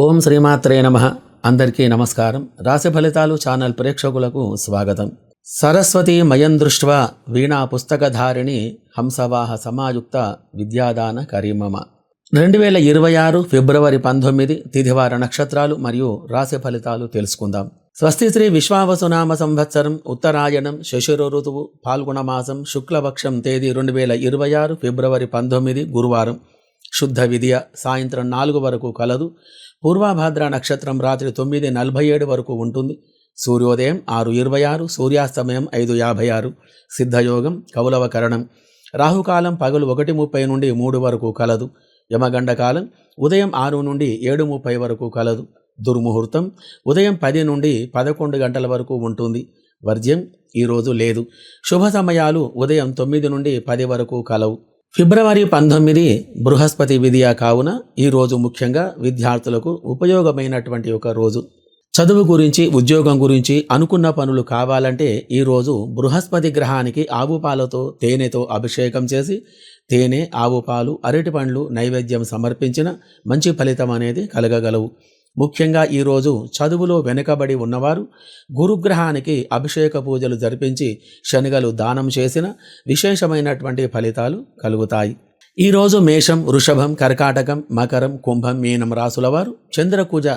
ఓం శ్రీమాత్రే నమ. అందరికీ నమస్కారం. రాశి ఫలితాలు ఛానల్ ప్రేక్షకులకు స్వాగతం. సరస్వతి మయం దృష్ట్వా వీణా పుస్తకధారిణి హంసవాహ సమాయుక్త విద్యాదాన కరీమమ. రెండు వేల ఇరవై ఆరు ఫిబ్రవరి పంతొమ్మిది తిథివార నక్షత్రాలు మరియు రాశి ఫలితాలు తెలుసుకుందాం. స్వస్తి శ్రీ విశ్వావసునామ సంవత్సరం ఉత్తరాయణం శశిర ఋతువు పాల్గొన మాసం శుక్లపక్షం తేదీ రెండు వేల ఇరవై ఆరు ఫిబ్రవరి పంతొమ్మిది గురువారం. శుద్ధ విద్య సాయంత్రం నాలుగు వరకు కలదు. పూర్వభాద్ర నక్షత్రం రాత్రి తొమ్మిది నలభై ఏడు వరకు ఉంటుంది. సూర్యోదయం ఆరు ఇరవై ఆరు సూర్యాస్తమయం ఐదు యాభై ఆరు. సిద్ధయోగం కౌలవకరణం. రాహుకాలం పగలు ఒకటి ముప్పై నుండి మూడు వరకు కలదు. యమగండ కాలం ఉదయం ఆరు నుండి ఏడు ముప్పై వరకు కలదు. దుర్ముహూర్తం ఉదయం పది నుండి పదకొండు గంటల వరకు ఉంటుంది. వర్జ్యం ఈరోజు లేదు. శుభ సమయాలు ఉదయం తొమ్మిది నుండి పది వరకు కలవు. ఫిబ్రవరి పంతొమ్మిది బృహస్పతి విధియా కావున ఈ రోజు ముఖ్యంగా విద్యార్థులకు ఉపయోగమైనటువంటి ఒక రోజు. చదువు గురించి ఉద్యోగం గురించి అనుకున్న పనులు కావాలంటే ఈ రోజు బృహస్పతి గ్రహానికి ఆవు పాలతో తేనెతో అభిషేకం చేసి తేనె ఆవు పాలు అరటి పండ్లు నైవేద్యం సమర్పించిన మంచి ఫలితం అనేది కలగగలవు. ముఖ్యంగా ఈరోజు చదువులో వెనుకబడి ఉన్నవారు గురుగ్రహానికి అభిషేక పూజలు జరిపించి శనగలు దానం చేసిన విశేషమైనటువంటి ఫలితాలు కలుగుతాయి. ఈరోజు మేషం వృషభం కర్కాటకం మకరం కుంభం మీనం రాసుల వారు చంద్రకుజ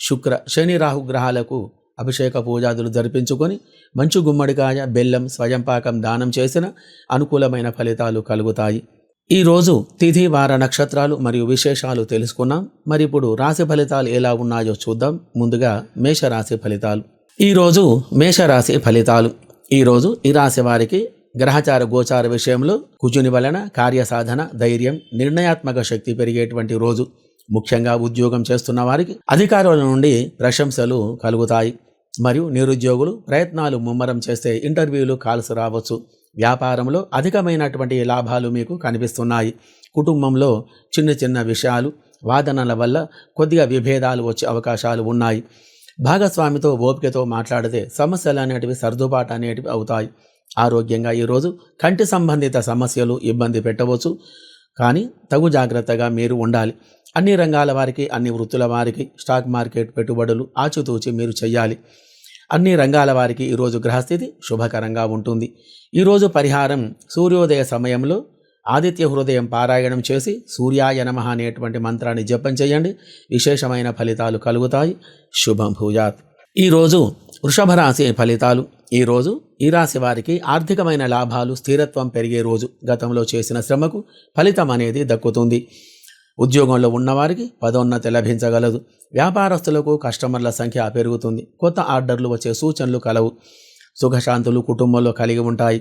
శుక్ర శని రాహుగ్రహాలకు అభిషేక పూజాదులు జరిపించుకొని మంచు గుమ్మడికాయ బెల్లం స్వయంపాకం దానం చేసిన అనుకూలమైన ఫలితాలు కలుగుతాయి. ఈరోజు తిథి వార నక్షత్రాలు మరియు విశేషాలు తెలుసుకున్నాం. మరి ఇప్పుడు రాశి ఫలితాలు ఎలా ఉన్నాయో చూద్దాం. ముందుగా మేషరాశి ఫలితాలు. ఈరోజు మేషరాశి ఫలితాలు. ఈరోజు ఈ రాశి వారికి గ్రహచార గోచార విషయంలో కుజుని వలన కార్యసాధన ధైర్యం నిర్ణయాత్మక శక్తి పెరిగేటువంటి రోజు. ముఖ్యంగా ఉద్యోగం చేస్తున్న వారికి అధికారుల నుండి ప్రశంసలు కలుగుతాయి. మరియు నిరుద్యోగులు ప్రయత్నాలు ముమ్మరం చేస్తే ఇంటర్వ్యూలు కాల్స్ రావచ్చు. వ్యాపారంలో అధికమైనటువంటి లాభాలు మీకు కనిపిస్తున్నాయి. కుటుంబంలో చిన్న చిన్న విషయాలు వాదనల వల్ల కొద్దిగా విభేదాలు వచ్చే అవకాశాలు ఉన్నాయి. భాగస్వామితో ఓపికతో మాట్లాడితే సమస్యలు అనేటివి సర్దుబాటు అనేటివి అవుతాయి. ఆరోగ్యంగా ఈరోజు కంటి సంబంధిత సమస్యలు ఇబ్బంది పెట్టవచ్చు. కానీ తగు జాగ్రత్తగా మీరు ఉండాలి. అన్ని రంగాల వారికి అన్ని వృత్తుల వారికి స్టాక్ మార్కెట్ పెట్టుబడులు ఆచితూచి మీరు చేయాలి అన్ని రంగాల వారికి ఈరోజు గ్రహస్థితి శుభకరంగా ఉంటుంది. ఈరోజు పరిహారం సూర్యోదయ సమయంలో ఆదిత్య హృదయం పారాయణం చేసి సూర్యాయ నమః అనేటువంటి మంత్రాన్ని జపం చేయండి. విశేషమైన ఫలితాలు కలుగుతాయి. శుభం భూజాత్ ఈరోజు వృషభ రాశి ఫలితాలు. ఈరోజు ఈ రాశి వారికి ఆర్థికమైన లాభాలు స్థిరత్వం పెరిగే రోజు. గతంలో చేసిన శ్రమకు ఫలితం అనేది దక్కుతుంది. ఉద్యోగంలో ఉన్నవారికి పదోన్నతి లభించగలదు. వ్యాపారస్తులకు కస్టమర్ల సంఖ్య పెరుగుతుంది. కొత్త ఆర్డర్లు వచ్చే సూచనలు కలవు. సుఖశాంతులు కుటుంబంలో కలిగి ఉంటాయి.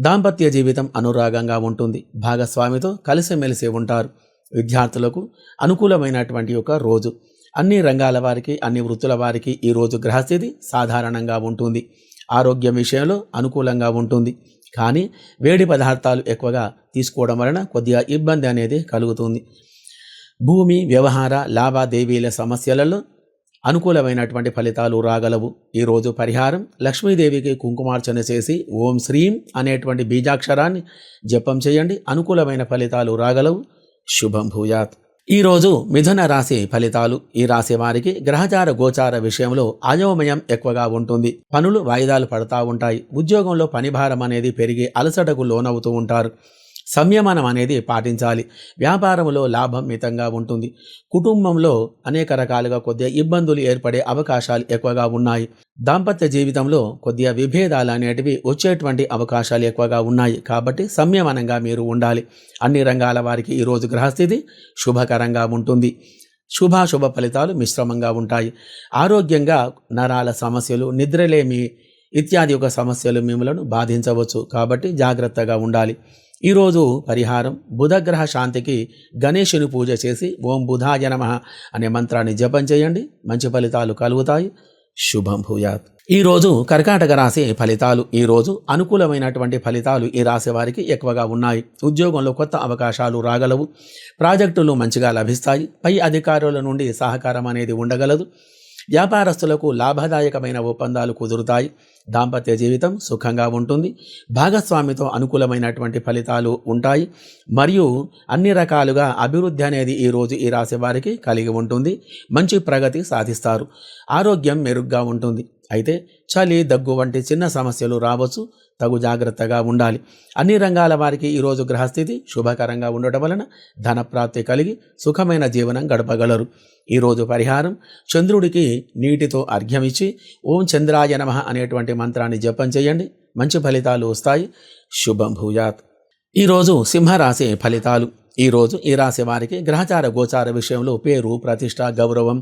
దాంపత్య జీవితం అనురాగంగా ఉంటుంది. భాగస్వామితో కలిసిమెలిసి ఉంటారు. విద్యార్థులకు అనుకూలమైనటువంటి ఒక రోజు. అన్ని రంగాల వారికి అన్ని వృత్తుల వారికి ఈ రోజు గ్రహస్థితి సాధారణంగా ఉంటుంది. ఆరోగ్యం విషయంలో అనుకూలంగా ఉంటుంది. కానీ వేడి పదార్థాలు ఎక్కువగా తీసుకోవడం వలన కొద్దిగా ఇబ్బంది అనేది కలుగుతుంది. భూమి వ్యవహార లావాదేవీల సమస్యలలో అనుకూలమైనటువంటి ఫలితాలు రాగలవు. ఈరోజు పరిహారం లక్ష్మీదేవికి కుంకుమార్చన చేసి ఓం శ్రీం అనేటువంటి బీజాక్షరాన్ని జపం చేయండి. అనుకూలమైన ఫలితాలు రాగలవు. శుభం భూయాత్. ఈరోజు మిథున రాశి ఫలితాలు. ఈ రాశి వారికి గ్రహచార గోచార విషయంలో అయోమయం ఎక్కువగా ఉంటుంది. పనులు వాయిదాలు పడతా ఉంటాయి. ఉద్యోగంలో పనిభారం అనేది పెరిగి అలసటకు లోనవుతూ ఉంటారు. సంయమనం అనేది పాటించాలి. వ్యాపారంలో లాభం మితంగా ఉంటుంది. కుటుంబంలో అనేక రకాలుగా కొద్దిగా ఇబ్బందులు ఏర్పడే అవకాశాలు ఎక్కువగా ఉన్నాయి. దాంపత్య జీవితంలో కొద్దిగా విభేదాలు అనేటివి వచ్చేటువంటి అవకాశాలు ఎక్కువగా ఉన్నాయి. కాబట్టి సంయమనంగా మీరు ఉండాలి. అన్ని రంగాల వారికి ఈరోజు గ్రహస్థితి శుభకరంగా ఉంటుంది. శుభాశుభ ఫలితాలు మిశ్రమంగా ఉంటాయి. ఆరోగ్యంగా నరాల సమస్యలు నిద్రలేమి ఇత్యాది యొక్క సమస్యలు మిమ్మలను బాధించవచ్చు. కాబట్టి జాగ్రత్తగా ఉండాలి. ఈరోజు పరిహారం బుధగ్రహ శాంతికి గణేశుని పూజ చేసి ఓం బుధాయ నమ అనే మంత్రాన్ని జపం చేయండి. మంచి ఫలితాలు కలుగుతాయి. శుభం భూయాత్. ఈరోజు కర్కాటక రాశి ఫలితాలు ఈరోజు అనుకూలమైనటువంటి ఫలితాలు ఈ రాశి వారికి ఎక్కువగా ఉన్నాయి. ఉద్యోగంలో కొత్త అవకాశాలు రాగలవు. ప్రాజెక్టులు మంచిగా లభిస్తాయి. పై అధికారుల నుండి సహకారం అనేది ఉండగలదు. వ్యాపారస్తులకు లాభదాయకమైన ఒప్పందాలు కుదురుతాయి. దాంపత్య జీవితం సుఖంగా ఉంటుంది. భాగస్వామితో అనుకూలమైనటువంటి ఫలితాలు ఉంటాయి. మరియు అన్ని రకాలుగా అభివృద్ధి అనేది ఈరోజు ఈ రాశి వారికి కలిగి ఉంటుంది. మంచి ప్రగతి సాధిస్తారు. ఆరోగ్యం మెరుగ్గా ఉంటుంది. అయితే చలి దగ్గు వంటి చిన్న సమస్యలు రావచ్చు. తగు జాగ్రత్తగా ఉండాలి. అన్ని రంగాల వారికి ఈరోజు గ్రహస్థితి శుభకరంగా ఉండటం వలన ధనప్రాప్తి కలిగి సుఖమైన జీవనం గడపగలరు. ఈరోజు పరిహారం చంద్రుడికి నీటితో అర్ఘ్యమిచ్చి ఓం చంద్రాయ నమ అనేటువంటి మంత్రాన్ని జపం చేయండి. మంచి ఫలితాలు వస్తాయి. శుభం భూయాత్. ఈరోజు సింహరాశి ఫలితాలు. ఈరోజు ఈ రాశి వారికి గ్రహచార గోచార విషయంలో పేరు ప్రతిష్ట గౌరవం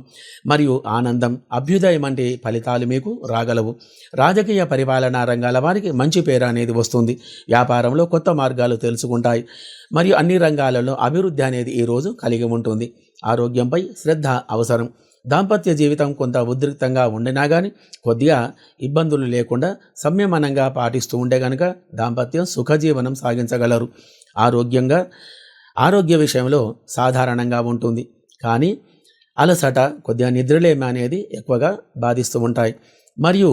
మరియు ఆనందం అభ్యుదయం వంటి ఫలితాలు మీకు రాగలవు. రాజకీయ పరిపాలనా రంగాల వారికి మంచి పేరు అనేది వస్తుంది. వ్యాపారంలో కొత్త మార్గాలు తెలుసుకుంటాయి మరియు అన్ని రంగాలలో అభివృద్ధి అనేది ఈరోజు కలిగి ఉంటుంది. ఆరోగ్యంపై శ్రద్ధ అవసరం. దాంపత్య జీవితం కొంత ఉద్రిక్తంగా ఉండినా కానీ కొద్దిగా ఇబ్బందులు లేకుండా సంయమనంగా పాటిస్తూ ఉంటే కనుక దాంపత్యం సుఖజీవనం సాగించగలరు. ఆరోగ్యంగా ఆరోగ్య విషయంలో సాధారణంగా ఉంటుంది. కానీ అలసట కొద్దిగా నిద్రలేమి అనేది ఎక్కువగా బాధిస్తూ ఉంటాయి. మరియు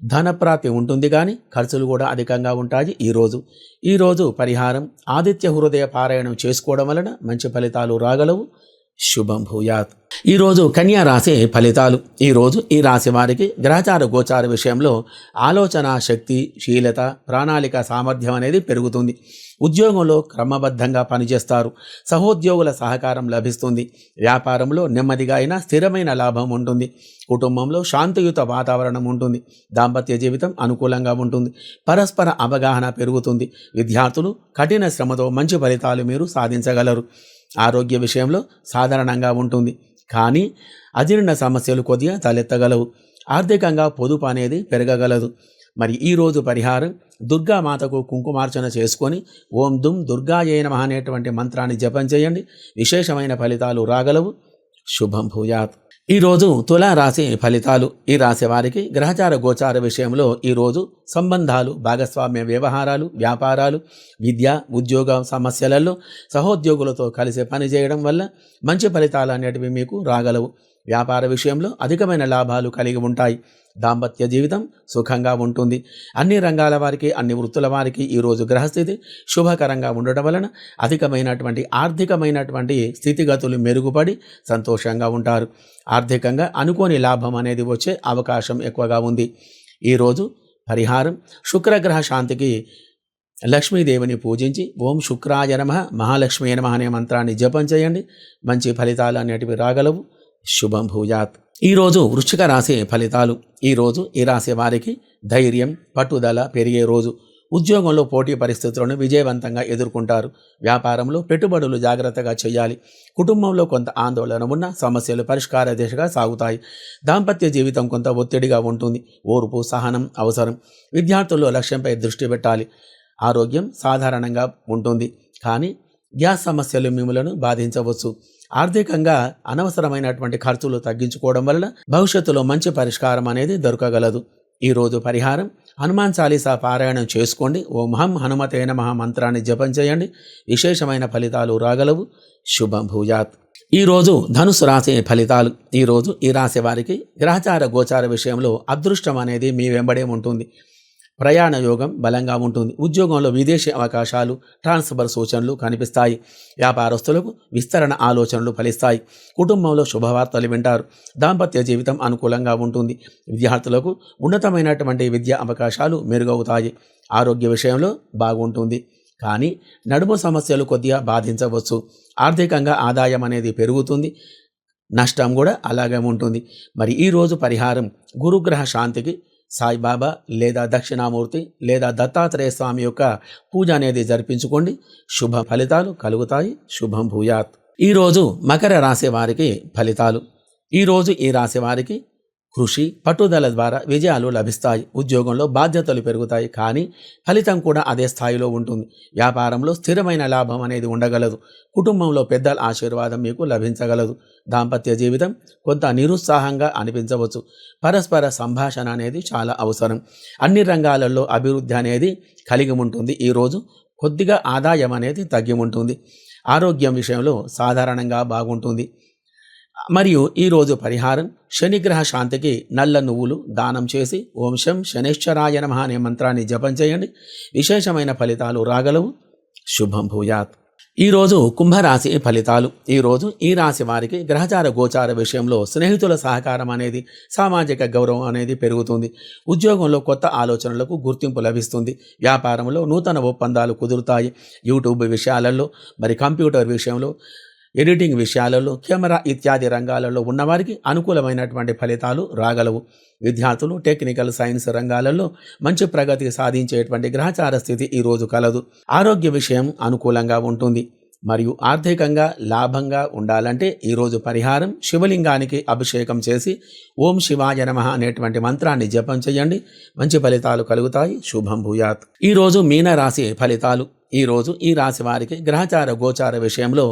ధనప్రాప్తి ఉంటుంది కానీ ఖర్చులు కూడా అధికంగా ఉంటాయి ఈరోజు ఈరోజు పరిహారం ఆదిత్య హృదయ పారాయణం చేసుకోవడం వలన మంచి ఫలితాలు రాగలవు. శుభం భూయాత్. ఈరోజు కన్యా రాశి ఫలితాలు. ఈరోజు ఈ రాశి వారికి గ్రహచార గోచార విషయంలో ఆలోచన శక్తి శీలత ప్రణాళిక సామర్థ్యం అనేది పెరుగుతుంది. ఉద్యోగంలో క్రమబద్ధంగా పనిచేస్తారు. సహోద్యోగుల సహకారం లభిస్తుంది. వ్యాపారంలో నెమ్మదిగా అయినా స్థిరమైన లాభం ఉంటుంది. కుటుంబంలో శాంతియుత వాతావరణం ఉంటుంది. దాంపత్య జీవితం అనుకూలంగా ఉంటుంది. పరస్పర అవగాహన పెరుగుతుంది. విద్యార్థులు కఠిన శ్రమతో మంచి ఫలితాలు మీరు సాధించగలరు. ఆరోగ్య విషయంలో సాధారణంగా ఉంటుంది. కానీ అజీర్ణ సమస్యలు కొద్దిగా తలెత్తగలవు. ఆర్థికంగా పొదుపు అనేది పెరగగలదు. మరి ఈరోజు పరిహారం దుర్గామాతకు కుంకుమార్చన చేసుకొని ఓం దుమ్ దుర్గాయే నమః అనేటువంటి మంత్రాన్ని జపం చేయండి. విశేషమైన ఫలితాలు రాగలవు. శుభం భూయాత్. ఈరోజు తులా రాశి ఫలితాలు. ఈ రాశి వారికి గ్రహచార గోచార విషయంలో ఈరోజు సంబంధాలు భాగస్వామ్య వ్యవహారాలు వ్యాపారాలు విద్య ఉద్యోగ సమస్యలలో సహోద్యోగులతో కలిసి పనిచేయడం వల్ల మంచి ఫలితాలు అనేటివి మీకు రాగలవు. వ్యాపార విషయంలో అధికమైన లాభాలు కలిగి ఉంటాయి. దాంపత్య జీవితం సుఖంగా ఉంటుంది. అన్ని రంగాల వారికి అన్ని వృత్తుల వారికి ఈరోజు గ్రహస్థితి శుభకరంగా ఉండటం వలన అధికమైనటువంటి ఆర్థికమైనటువంటి స్థితిగతులు మెరుగుపడి సంతోషంగా ఉంటారు. ఆర్థికంగా అనుకోని లాభం అనేది వచ్చే అవకాశం ఎక్కువగా ఉంది. ఈరోజు పరిహారం శుక్రగ్రహ శాంతికి లక్ష్మీదేవిని పూజించి ఓం శుక్రాయ నమ మహాలక్ష్మీ నమ అనే మంత్రాన్ని జపం చేయండి. మంచి ఫలితాలు అనేటివి రాగలవు. శుభం భూయాత్. ఈరోజు వృశ్చిక రాశి ఫలితాలు. ఈరోజు ఈ రాశి వారికి ధైర్యం పట్టుదల పెరిగే రోజు. ఉద్యోగంలో పోటీ పరిస్థితులను విజయవంతంగా ఎదుర్కొంటారు. వ్యాపారంలో పెట్టుబడులు జాగ్రత్తగా చేయాలి. కుటుంబంలో కొంత ఆందోళన ఉన్న సమస్యలు పరిష్కార దిశగా సాగుతాయి. దాంపత్య జీవితం కొంత ఒత్తిడిగా ఉంటుంది. ఓర్పు సహనం అవసరం. విద్యార్థుల్లో లక్ష్యంపై దృష్టి పెట్టాలి. ఆరోగ్యం సాధారణంగా ఉంటుంది. కానీ గ్యాస్ సమస్యలు మిమ్మలను బాధించవచ్చు. ఆర్థికంగా అనవసరమైనటువంటి ఖర్చులు తగ్గించుకోవడం వల్ల భవిష్యత్తులో మంచి పరిష్కారం అనేది దొరకగలదు. ఈరోజు పరిహారం హనుమాన్ చాలీసా పారాయణం చేసుకోండి. ఓ హం హనుమతే నమ మంత్రాన్ని జపం చేయండి. విశేషమైన ఫలితాలు రాగలవు. శుభం భూజాత్. ఈరోజు ధనుసు రాశి ఫలితాలు. ఈరోజు ఈ రాశి వారికి గ్రహచార గోచార విషయంలో అదృష్టం అనేది మీ వెంబడే ఉంటుంది. ప్రయాణ యోగం బలంగా ఉంటుంది. ఉద్యోగంలో విదేశీ అవకాశాలు ట్రాన్స్ఫర్ సూచనలు కనిపిస్తాయి. వ్యాపారస్తులకు విస్తరణ ఆలోచనలు ఫలిస్తాయి. కుటుంబంలో శుభవార్తలు వింటారు. దాంపత్య జీవితం అనుకూలంగా ఉంటుంది. విద్యార్థులకు ఉన్నతమైనటువంటి విద్యా అవకాశాలు మెరుగవుతాయి. ఆరోగ్య విషయంలో బాగుంటుంది. కానీ నడుము సమస్యలు కొద్దిగా బాధించవచ్చు. ఆర్థికంగా ఆదాయం అనేది పెరుగుతుంది. నష్టం కూడా అలాగే ఉంటుంది. మరి ఈరోజు పరిహారం గురుగ్రహ శాంతికి సాయిబాబా లేదా దక్షిణామూర్తి లేదా దత్తాత్రేయ స్వామి యొక్క పూజ అనేది జరిపించుకోండి. శుభ ఫలితాలు కలుగుతాయి. శుభం భూయాత్. ఈరోజు మకర రాశి వారికి ఫలితాలు. ఈరోజు ఈ రాశి వారికి కృషి పట్టుదల ద్వారా విజయాలు లభిస్తాయి. ఉద్యోగంలో బాధ్యతలు పెరుగుతాయి. కానీ ఫలితం కూడా అదే స్థాయిలో ఉంటుంది. వ్యాపారంలో స్థిరమైన లాభం అనేది ఉండగలదు. కుటుంబంలో పెద్దల ఆశీర్వాదం మీకు లభించగలదు. దాంపత్య జీవితం కొంత నిరుత్సాహంగా అనిపించవచ్చు. పరస్పర సంభాషణ అనేది చాలా అవసరం. అన్ని రంగాలలో అభివృద్ధి అనేది కలిగి ఉంటుంది. ఈరోజు కొద్దిగా ఆదాయం అనేది తగ్గి ఉంటుంది. ఆరోగ్యం విషయంలో సాధారణంగా బాగుంటుంది. మరియు ఈరోజు పరిహారం శనిగ్రహ శాంతికి నల్ల నువ్వులు దానం చేసి ఓం శం శనేశ్వరాయ అనే మంత్రాన్ని జపం చేయండి. విశేషమైన ఫలితాలు రాగలవు. శుభం భూయాత్. ఈరోజు కుంభరాశి ఫలితాలు. ఈరోజు ఈ రాశి వారికి గ్రహచార గోచార విషయంలో స్నేహితుల సహకారం అనేది సామాజిక గౌరవం అనేది పెరుగుతుంది. ఉద్యోగంలో కొత్త ఆలోచనలకు గుర్తింపు లభిస్తుంది. వ్యాపారంలో నూతన ఒప్పందాలు కుదురుతాయి. యూట్యూబ్ విషయాలలో మరి కంప్యూటర్ విషయంలో ఎడిటింగ్ విషయాలలో కెమెరా ఇత్యాది రంగాలలో ఉన్నవారికి అనుకూలమైనటువంటి ఫలితాలు రాగలవు. విద్యార్థులు టెక్నికల్ సైన్స్ రంగాలలో మంచి ప్రగతి సాధించేటువంటి గ్రహచార స్థితి ఈరోజు కలదు. ఆరోగ్య విషయం అనుకూలంగా ఉంటుంది. మరియు ఆర్థికంగా లాభంగా ఉండాలంటే ఈరోజు పరిహారం శివలింగానికి అభిషేకం చేసి ఓం శివాయ నమః అనేటువంటి మంత్రాన్ని జపం చేయండి. మంచి ఫలితాలు కలుగుతాయి. శుభం భూయాత్. ఈరోజు మీన రాశి ఫలితాలు. ఈరోజు ఈ రాశి వారికి గ్రహచార గోచార విషయంలో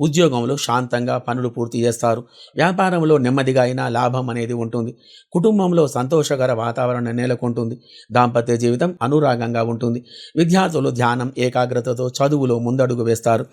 ఉద్యోగంలో శాంతంగా పనులు పూర్తి చేస్తారు. వ్యాపారంలో నెమ్మదిగా అయినా లాభం అనేది ఉంటుంది. కుటుంబంలో సంతోషకర వాతావరణం నెలకొంటుంది. దాంపత్య జీవితం అనురాగంగా ఉంటుంది. విద్యార్థులు ధ్యానం ఏకాగ్రతతో చదువులో ముందడుగు వేస్తారు.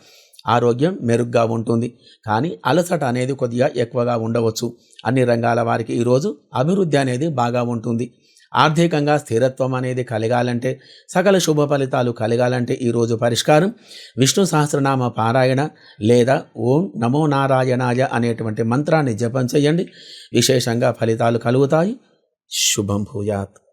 ఆరోగ్యం మెరుగ్గా ఉంటుంది. కానీ అలసట అనేది కొద్దిగా ఎక్కువగా ఉండవచ్చు. అన్ని రంగాల వారికి ఈరోజు అభివృద్ధి అనేది బాగా ఉంటుంది. ఆర్థికంగా స్థిరత్వం అనేది కలగాలంటే సకల శుభ ఫలితాలు కలగాలంటే ఈరోజు పరిష్కారం. విష్ణు సహస్రనామ పారాయణ లేదా ఓం నమో నారాయణాయ అనేటువంటి మంత్రాన్ని జపం చేయండి. విశేషంగా ఫలితాలు కలుగుతాయి. శుభం భూయాత్.